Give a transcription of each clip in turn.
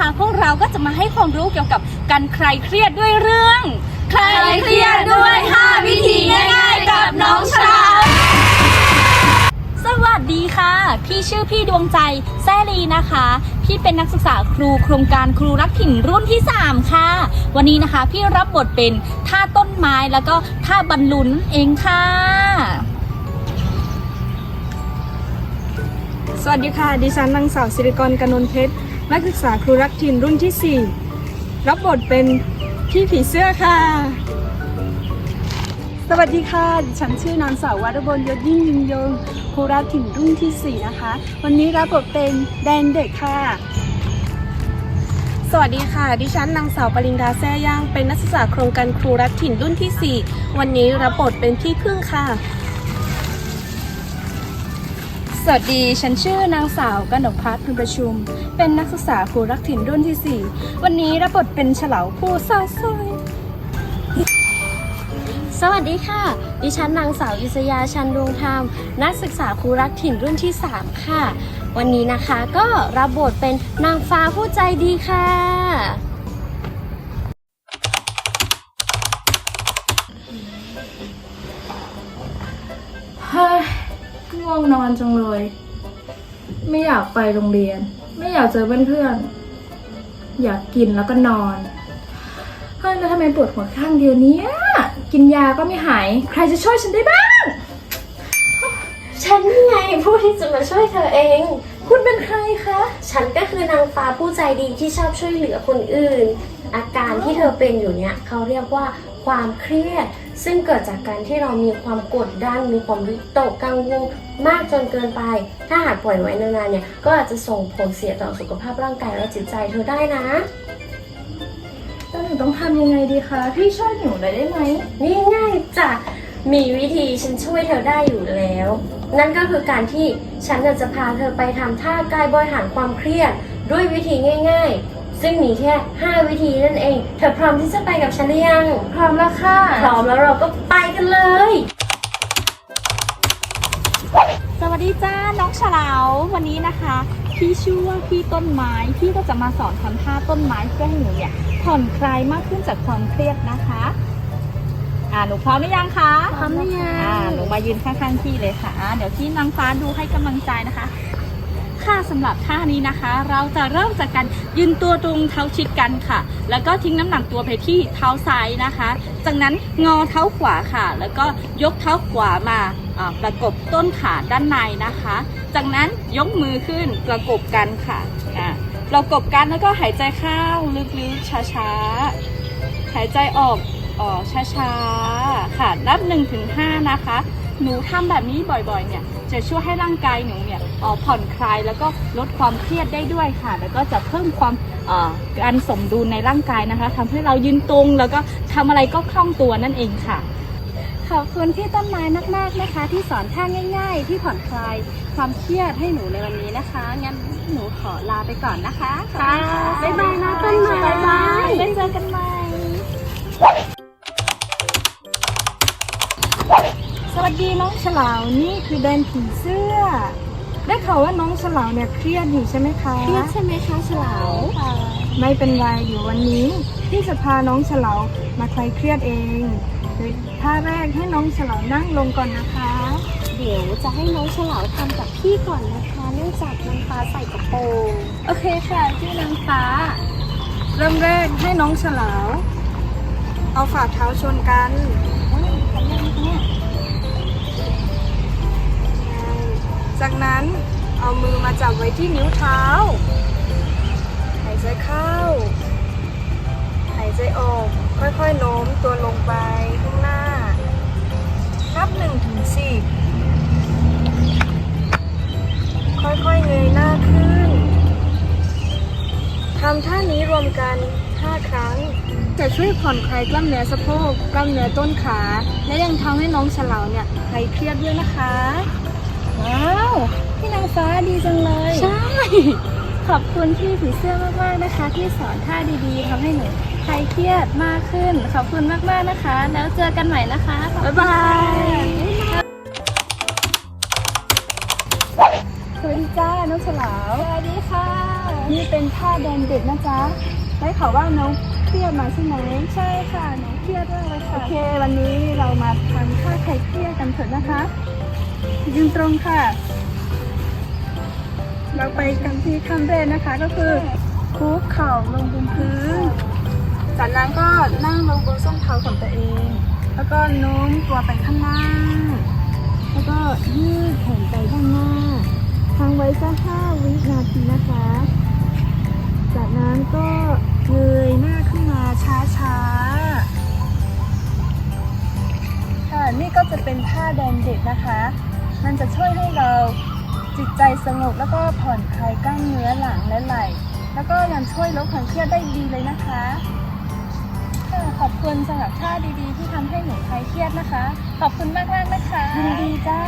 นะคะ พวกเราก็จะมาให้ความรู้เกี่ยวกับการคลายเครียดด้วยเรื่องคลายเครียดด้วย5วิธีง่ายๆ กับน้องฉลาสวัสดีค่ะ พี่ชื่อพี่ดวงใจแซลีนะคะ พี่เป็นนักศึกษาครูโครงการครูรักถิ่นรุ่นที่ 3 ค่ะ วันนี้นะคะพี่รับบทเป็นท่าต้นไม้แล้วก็ท่าบรรลุนนเองค่ะ สวัสดีค่ะ ดิฉันนางสาวสิริกรกนนเพชร นักศึกษาครูรักถิ่นรุ่นที่ 4 รับบทเป็นพี่ผีเสื้อค่ะ สวัสดีค่ะ ดิฉันชื่อนางสาววัดบลยศยิ่งยิงยงครูรักถิ่นรุ่นที่ 4 นะคะ วันนี้รับบทเป็นแดนเด็กค่ะ สวัสดีค่ะ ดิฉันนางสาวปริงดาแซ่ย่าง เป็นนักศึกษาโครงการครูรักถิ่นรุ่นที่ 4 วันนี้รับบทเป็นพี่พึ่งค่ะ สวัสดี ฉันชื่อนางสาวกนกพัฒน์พึงประชุม เป็นนักศึกษาครูรักถิ่นรุ่นที่ 4 วันนี้รับบทเป็นเฉลาผู้เศร้าสร้อยสวัสดีค่ะ ดิฉันนางสาวอิสยาชันดวงธรรม นักศึกษาครูรักถิ่นรุ่นที่ 3 ค่ะ วันนี้นะคะก็รับบทเป็นนางฟ้าผู้ใจดีค่ะ ง่วงนอนจังเลย ไม่อยากไปโรงเรียน ไม่อยากเจอเพื่อนๆ อยากกินแล้วก็นอน เฮ้ยแล้วทำไมปวดหัวข้างเดียวเนี้ยกินยาก็ไม่หาย ใครจะช่วยฉันได้บ้าง ฉันนี่ไงผู้ที่จะมาช่วยเธอเอง คุณเป็นใครคะ ฉันก็คือนางฟ้าผู้ใจดีที่ชอบช่วยเหลือคนอื่น อาการที่เธอเป็นอยู่เนี่ยเขาเรียกว่า ความเครียด ซึ่งเกิดจากการที่เรามีความกดดันมีความวิตกกังวลมากจนเกินไป ถ้าหากปล่อยไว้นานๆเนี่ยก็อาจจะส่งผลเสียต่อสุขภาพร่างกายและจิตใจเธอได้นะแล้วหนูต้องทำยังไงดีคะพี่ช่วยหนูหน่อยได้ไหมนี่ง่ายจ้ะมีวิธีฉันช่วยเธอได้อยู่แล้ว นั่นก็คือการที่ฉันน่ะจะพาเธอไปทำท่ากายบริหารความเครียด ด้วยวิธีง่าย ๆ ซึ่งมีแค่ 5 วิธีนั่นเอง เธอพร้อมที่จะไปกับฉันหรือยัง พร้อมแล้วค่ะ พร้อมแล้วเราก็ไปกันเลย สวัสดีจ้า น้องฉลาววันนี้นะคะ พี่ชื่อว่าพี่ต้นไม้ พี่ก็จะมาสอนทำท่าต้นไม้เพื่อให้หนูเนี่ยผ่อนคลายมากขึ้นจากความเครียดนะคะ อ่าหนูพร้อมหรือยังคะพร้อมหรือยัง อ่าหนูมายืนข้างๆพี่เลยค่ะอ่าเดี๋ยวพี่นางฟ้าดูให้กำลังใจนะคะ ค่ะสำหรับท่านี้นะคะ เราจะเริ่มจากการยืนตัวตรงเท้าชิดกันค่ะ แล้วก็ทิ้งน้ำหนักตัวไปที่เท้าซ้ายนะคะ จากนั้นงอเท้าขวาค่ะ แล้วก็ยกเท้าขวามาประกบต้นขาด้านในนะคะ จากนั้นยกมือขึ้นประกบกันค่ะอ่าประกบกันแล้วก็หายใจเข้าลึกๆช้าๆหายใจออกออช้าๆค่ะนับ1นถึงหนะคะ หนูทำแบบนี้บ่อยๆเนี่ยจะช่วยให้ร่างกายหนูเนี่ย ผ่อนคลายแล้วก็ลดความเครียดได้ด้วยค่ะ แล้วก็จะเพิ่มความเอ่อการสมดุลในร่างกายนะคะทำให้เรายืนตรงแล้วก็ทำอะไรก็คล่องตัวนั่นเองค่ะ ขอบคุณพี่ต้นไม้มากๆนะคะ ที่สอนท่าง่าย ๆ ที่ผ่อนคลายความเครียดให้หนูในวันนี้นะคะงั้นหนูขอลาไปก่อนนะคะค่ะบ๊ายบายนะต้นไม้บ๊ายบายไว้เจอกันใหม่สวัสดีน้องฉลาวนี่คือแดนผีเสื้อ ได้ข่าวว่าน้องฉลาวเนี่ยเครียดอยู่ใช่ไหมคะ เครียดใช่ไหมคะฉลาวไม่เป็นไรเดี๋ยววันนี้พี่จะพาน้องฉลาวมาคลายเครียดเองโดยท่าแรกให้น้องฉลาวนั่งลงก่อนนะคะ เดี๋ยวจะให้น้องฉลาวทำกับพี่ก่อนนะคะ เนื่องจากนางฟ้าใส่กระโปรงโอเคค่ะพี่นางฟ้า เริ่มแรกให้น้องฉลาวเอาฝ่าเท้าชนกัน จากนั้นเอามือมาจับไว้ที่นิ้วเท้า หายใจเข้า หายใจออก ค่อยๆโน้มตัวลงไปข้างหน้า นับหนึ่งถึงสิบค่อยๆเงยหน้าขึ้น ทำท่านี้รวมกัน 5 ครั้ง จะช่วยผ่อนคลายกล้ามเนื้อสะโพก กล้ามเนื้อต้นขา และยังทำให้น้องฉลาเนี่ยคลายเครียดด้วยนะคะ ว้าวพี่นางฟ้าดีจังเลย ใช่ ขอบคุณพี่ผีเสื้อมากๆนะคะ ที่สอนท่าดีๆทำให้หนูคลายเครียดมากขึ้น ขอบคุณมากๆนะคะ แล้วเจอกันใหม่นะคะบ๊ายบายสวัสดีจ้าน้องฉลาวสวัสดีค่ะ นี่เป็นท่าแดนเด็กนะจ๊ะได้ข่าวว่าน้องเครียดมาใช่ไหมใช่ค่ะน้องเครียดมากเลยค่ะโอเค วันนี้เรามาทำท่าใครเครียดกันเถอะนะคะ ยืนตรงค่ะ เราไปกันที่ขั้นแรกนะคะก็คือคุกเข่าลงบนพื้น จากนั้นก็นั่งลงบนส้นเท้าของตัวเอง แล้วก็โน้มตัวไปข้างหน้า แล้วก็ยืดแขนไปด้านหน้าทางไว้สักห้าวินาทีนะคะ จากนั้นก็เงยหน้าขึ้นมาช้าๆ ค่ะนี่ก็จะเป็นท่าแดนเด็กนะคะ มันจะช่วยให้เราจิตใจสงบแล้วก็ผ่อนคลายกล้ามเนื้อหลังและไหล่แล้วก็ยังช่วยลดความเครียดได้ดีเลยนะคะค่ะขอบคุณสำหรับท่าดีๆ ที่ทำให้หนูคลายเครียดนะคะ ขอบคุณมากๆนะคะยินดีจ้า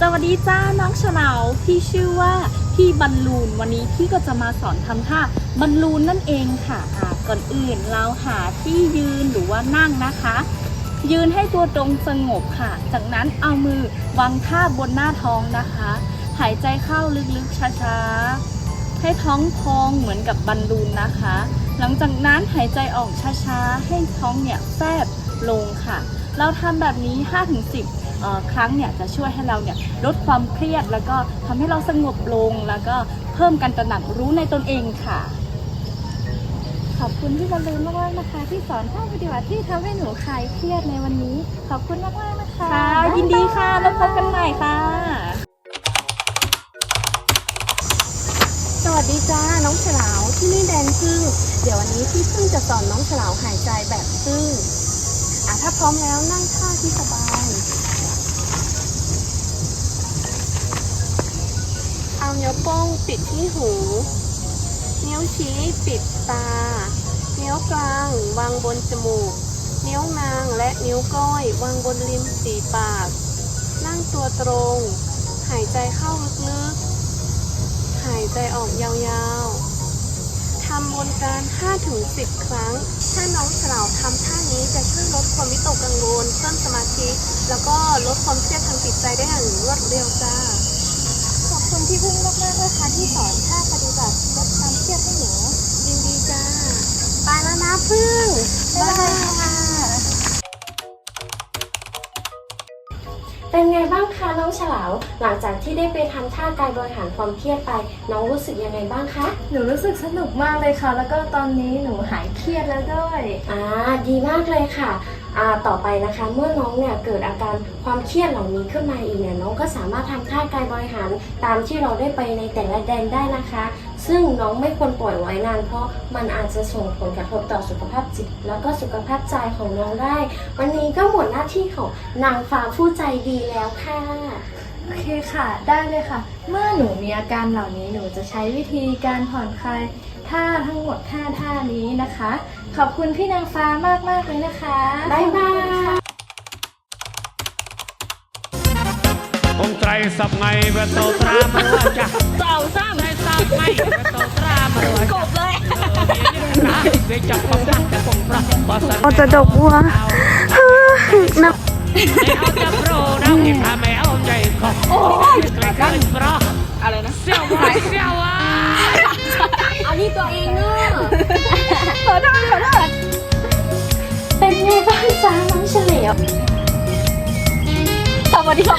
สวัสดีจ้าน้องเฉลาพี่ชื่อว่าพี่บอลลูนวันนี้พี่ก็จะมาสอนทำท่าบอลลูนนั่นเองค่ะก่อนอื่นเราหาที่ยืนหรือว่านั่งนะคะ ยืนให้ตัวตรงสงบค่ะ จากนั้นเอามือวางท่าบนหน้าท้องนะคะ หายใจเข้าลึกๆช้าๆ ให้ท้องพองเหมือนกับบอลลูนนะคะ หลังจากนั้นหายใจออกช้าๆ ให้ท้องเนี่ยแฟบลงค่ะ เราทำแบบนี้ 5-10 ครั้งเนี่ยจะช่วยให้เราเนี่ยลดความเครียดแล้วก็ทำให้เราสงบลงแล้วก็เพิ่มการตระหนักรู้ในตนเองค่ะ ขอบคุณพี่บอลลูนมากๆนะคะ ที่สอนท่าปฏิบัติที่ทำให้หนูคลายเครียดในวันนี้ ขอบคุณมากๆนะคะค่ะยินดีค่ะแล้วพบกันใหม่ค่ะ สวัสดีจ้าน้องฉลาวที่นี่แดนพึ่งเดี๋ยววันนี้พี่พึ่งจะสอนน้องฉลาวหายใจแบบพึ่งอะถ้าพร้อมแล้วนั่งท่าที่สบายเอานิ้วโป้งปิดที่หู นิ้วชี้ปิดตา นิ้วกลางวางบนจมูก นิ้วนางและนิ้วก้อยวางบนริมฝีปาก นั่งตัวตรง หายใจเข้าลึกๆ หายใจออกยาวๆ ทำวนการ 5-10 ครั้ง ถ้าน้องฉลาวทำท่านี้จะช่วยลดความวิตกกังวลเพิ่มสมาธิ แล้วก็ลดความเครียดทางจิตใจได้อย่างรวดเร็วจ้า ขอบคุณพี่พึ่งมากๆนะคะที่สอนท่าปฏิบัติลดความเครียดให้หนูยินดีจ้า ไปแล้ว นะพึ่งบ๊ายบายค่ะ เป็นไงบ้างคะน้องฉลาวหลังจากที่ได้ไปทำท่ากายบริหารความเครียดไป น้องรู้สึกยังไงบ้างคะหนูรู้สึกสนุกมากเลยค่ะ แล้วก็ตอนนี้หนูหายเครียดแล้วด้วย อ่าดีมากเลยค่ะอ่า ต่อไปนะคะ เมื่อน้องเนี่ยเกิดอาการความเครียดเหล่านี้ขึ้นมาอีกเนี่ยน้องก็สามารถทำท่ากายบริหารตามที่เราได้ไปในแต่ละแดนได้นะคะ ซึ่งน้องไม่ควรปล่อยไว้นาน เพราะมันอาจจะส่งผลกระทบต่อสุขภาพจิต แล้วก็สุขภาพใจของน้องได้ วันนี้ก็หมดหน้าที่ของนางฟ้าผู้ใจดีแล้วค่ะโอเคค่ะ ได้เลยค่ะ เมื่อหนูมีอาการเหล่านี้หนูจะใช้วิธีการผ่อนคลายท่าทั้งหมด5ท่านี้นะคะ ขอบคุณพี่นางฟ้ามากๆเลยนะคะบ๊ายบายองไตรสับไงเวโตตรามาจ้ะเต่าซ้ไตรสับไงเวโตตรามาำกบเลยนะเวจับความรักแต่ผมรักภาษาเอาจะดกวัวไม่เอาจะโปรนะที่พาไม่เอาใจคอโอ้ยใครกันเพราะอะไรนะเสี่ยววายเสี่ยวว ที่ตัวเองเนอะขอโทษขอโทษเป็นไงบ้างจ้าน้องเฉลียวสวัสดีครั